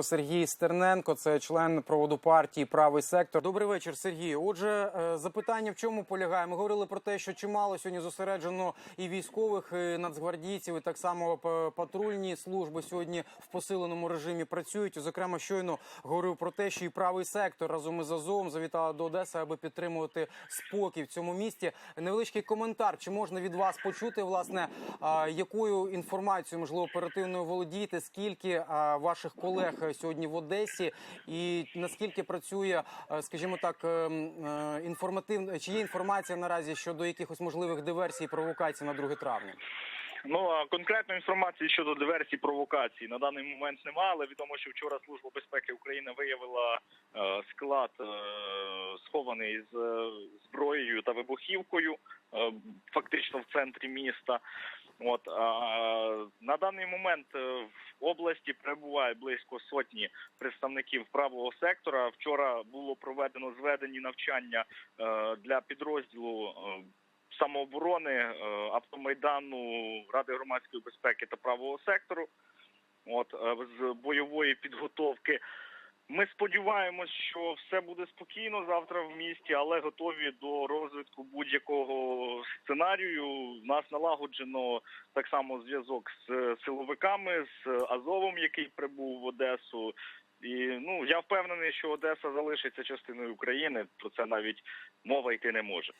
Сергій Стерненко, це член проводу партії Правий сектор. Добрий вечір, Сергій. Отже, е, запитання в чому полягає? Ми говорили про те, що чимало сьогодні зосереджено і військових, і нацгвардійців, і так само патрульні служби сьогодні в посиленому режимі працюють. Зокрема, щойно говорив про те, що і правий сектор разом із Азовом завітала до Одеси, аби підтримувати спокій в цьому місті. Невеличкий коментар. Чи можна від вас почути, власне, якою інформацією можливо оперативною володієте? Скільки ваших колег сьогодні в Одесі, і наскільки працює, е, скажімо так, е, м, е, інформативна чи є інформація наразі щодо якихось можливих диверсій і провокацій на 2 травня? Ну а конкретної інформації щодо диверсій провокацій на даний момент немає, але відомо, що вчора Служба безпеки України виявила е, склад е, схований з е, зброєю та вибухівкою, е, фактично в центрі міста. От а, на даний момент е, в області перебуває близько сотні представників правого сектора. Вчора було проведено зведені навчання для підрозділу. самооборони автомайдану Ради громадської безпеки та правого сектору. От з бойової підготовки. Ми сподіваємось, що все буде спокійно завтра в місті, але готові до розвитку будь-якого сценарію. У нас налагоджено так само зв'язок з силовиками, з Азовом, який прибув в Одесу. І ну я впевнений, що Одеса залишиться частиною України. Про це навіть мова йти не може.